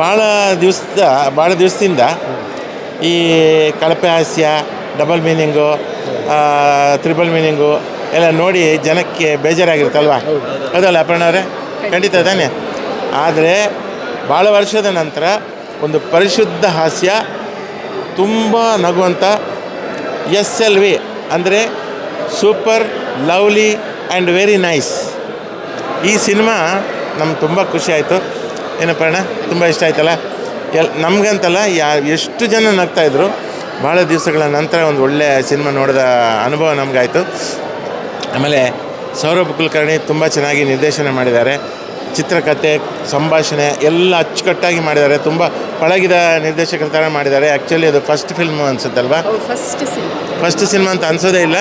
ಭಾಳ ದಿವಸದ ಭಾಳ ದಿವಸದಿಂದ ಈ ಕಳಪೆ ಹಾಸ್ಯ ಡಬಲ್ ಮೀನಿಂಗು ತ್ರಿಬಲ್ ಮೀನಿಂಗು ಎಲ್ಲ ನೋಡಿ ಜನಕ್ಕೆ ಬೇಜಾರಾಗಿರುತ್ತಲ್ವ? ಹೌದಲ್ಲ ಅಪರ್ಣವ್ರೆ ಖಂಡಿತ ತಾನೆ. ಆದರೆ ಭಾಳ ವರ್ಷದ ನಂತರ ಒಂದು ಪರಿಶುದ್ಧ ಹಾಸ್ಯ ತುಂಬ ನಗುವಂಥ ಎಸ್ ಎಲ್ ವಿ ಅಂದರೆ super lovely and very nice. ಈ ಸಿನಿಮಾ ನಮ್ಗೆ ತುಂಬ ಖುಷಿ ಆಯಿತು. ಏನಪ್ಪ ಅಣ್ಣ ತುಂಬ ಇಷ್ಟ ಆಯ್ತಲ್ಲ? ಎಲ್ ನಮಗಂತಲ್ಲ ಯಾ ಎಷ್ಟು ಜನ ನಗ್ತಾಯಿದ್ರು ಭಾಳ ದಿವಸಗಳ ನಂತರ ಒಂದು ಒಳ್ಳೆಯ ಸಿನಿಮಾ ನೋಡಿದ ಅನುಭವ ನಮಗಾಯಿತು. ಆಮೇಲೆ ಸೌರಭ್ ಕುಲಕರ್ಣಿ ತುಂಬ ಚೆನ್ನಾಗಿ ನಿರ್ದೇಶನ ಮಾಡಿದ್ದಾರೆ. ಚಿತ್ರಕಥೆ ಸಂಭಾಷಣೆ ಎಲ್ಲ ಅಚ್ಚುಕಟ್ಟಾಗಿ ಮಾಡಿದ್ದಾರೆ. ತುಂಬ ಪಳಗಿದ ನಿರ್ದೇಶಕರ ಥರ ಮಾಡಿದ್ದಾರೆ. ಆ್ಯಕ್ಚುಲಿ ಅದು first film ಅನಿಸುತ್ತಲ್ವಾ? First cinema. First cinema ಅಂತ ಅನಿಸೋದೇ ಇಲ್ಲ.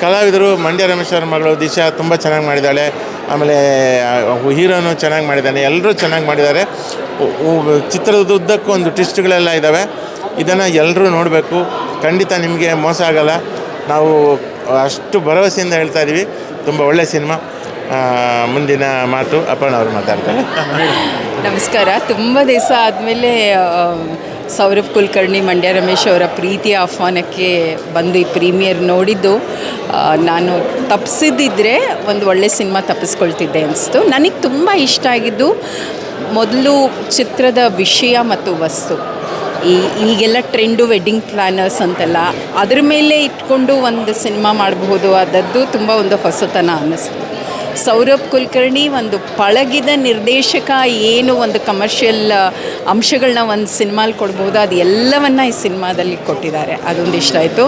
ಕಲಾವಿದರು ಮಂಡ್ಯ ರಮೇಶ್ವರ ಮಗಳು ದಿಶಾ ತುಂಬ ಚೆನ್ನಾಗಿ ಮಾಡಿದ್ದಾಳೆ. ಆಮೇಲೆ ಹೀರೋನು ಚೆನ್ನಾಗಿ ಮಾಡಿದ್ದಾನೆ ಎಲ್ಲರೂ ಚೆನ್ನಾಗಿ ಮಾಡಿದ್ದಾರೆ. ಚಿತ್ರದ ಉದ್ದಕ್ಕೂ ಒಂದು ಟ್ವಿಸ್ಟ್ಗಳೆಲ್ಲ ಇದ್ದಾವೆ ಇದನ್ನು ಎಲ್ಲರೂ ನೋಡಬೇಕು. ಖಂಡಿತ ನಿಮಗೆ ಮೋಸ ಆಗಲ್ಲ. ನಾವು ಅಷ್ಟು ಭರವಸೆಯಿಂದ ಹೇಳ್ತಾ ಇದ್ದೀವಿ ತುಂಬ ಒಳ್ಳೆಯ ಸಿನಿಮಾ. ಮುಂದಿನ ಮಾತು ಅಪರ್ಣ ಅವರು ಮಾತಾಡ್ತಾರೆ. ನಮಸ್ಕಾರ. ತುಂಬ ದಿವಸ ಆದಮೇಲೆ ಸೌರಭ್ ಕುಲಕರ್ಣಿ, ಮಂಡ್ಯ ರಮೇಶ್ ಅವರ ಪ್ರೀತಿಯ ಆಹ್ವಾನಕ್ಕೆ ಬಂದು ಈ ಪ್ರೀಮಿಯರ್ ನೋಡಿದ್ದು. ನಾನು ತಪ್ಪಿಸಿದ್ದಿದ್ರೆ ಒಂದು ಒಳ್ಳೆ ಸಿನಿಮಾ ತಪ್ಪಿಸ್ಕೊಳ್ತಿದ್ದೆ ಅನಿಸ್ತು. ನನಗೆ ತುಂಬ ಇಷ್ಟ ಆಗಿದ್ದು ಮೊದಲು ಚಿತ್ರದ ವಿಷಯ ಮತ್ತು ವಸ್ತು. ಈ, ಈಗೆಲ್ಲ ಟ್ರೆಂಡು ವೆಡ್ಡಿಂಗ್ ಪ್ಲ್ಯಾನರ್ಸ್ ಅಂತೆಲ್ಲ, ಅದ್ರ ಮೇಲೆ ಇಟ್ಕೊಂಡು ಒಂದು ಸಿನಿಮಾ ಮಾಡಬಹುದು, ಅದದ್ದು ತುಂಬ ಒಂದು ಹೊಸತನ ಅನ್ನಿಸ್ತು. ಸೌರಭ್ ಕುಲಕರ್ಣಿ ಒಂದು ಪಳಗಿದ ನಿರ್ದೇಶಕ, ಏನು ಒಂದು ಕಮರ್ಷಿಯಲ್ ಅಂಶಗಳನ್ನ ಒಂದು ಸಿನಿಮಾಲಿ ಕೊಡ್ಬೋದು? ಅದು ಎಲ್ಲವನ್ನ ಈ ಸಿನಿಮಾದಲ್ಲಿ ಕೊಟ್ಟಿದ್ದಾರೆ. ಅದೊಂದು ಇಷ್ಟ ಆಯಿತು.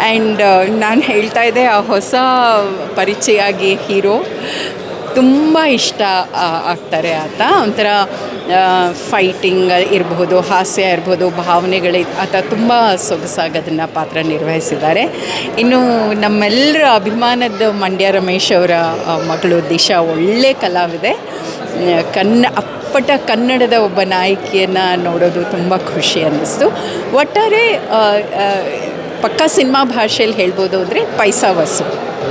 ಆ್ಯಂಡ್ ನಾನು ಹೇಳ್ತಾ ಇದ್ದೆ, ಆ ಹೊಸ ಪರಿಚಯ ಆಗಿ ಹೀರೋ ತುಂಬ ಇಷ್ಟ ಆಗ್ತಾರೆ ಆತ. ಒಂಥರ ಫೈಟಿಂಗ್ ಇರಬಹುದು, ಹಾಸ್ಯ ಇರ್ಬೋದು ಭಾವನೆಗಳು ಆತ ತುಂಬ ಸೊಗಸಾಗಿ ಅದನ್ನು ಪಾತ್ರ ನಿರ್ವಹಿಸಿದ್ದಾರೆ. ಇನ್ನು ನಮ್ಮೆಲ್ಲರ ಅಭಿಮಾನದ ಮಂಡ್ಯ ರಮೇಶ್ ಅವರ ಮಗಳು ದಿಶಾ ಒಳ್ಳೆ ಕಲಾವಿದೆ. ಕನ್ನ, ಅಪ್ಪಟ ಕನ್ನಡದ ಒಬ್ಬ ನಾಯಕಿಯನ್ನು ನೋಡೋದು ತುಂಬ ಖುಷಿ ಅನ್ನಿಸ್ತು. ಒಟ್ಟಾರೆ ಪಕ್ಕಾ ಸಿನಿಮಾ ಭಾಷೆಯಲ್ಲಿ ಹೇಳ್ಬೋದು ಅಂದರೆ ಪೈಸಾ ವಸು.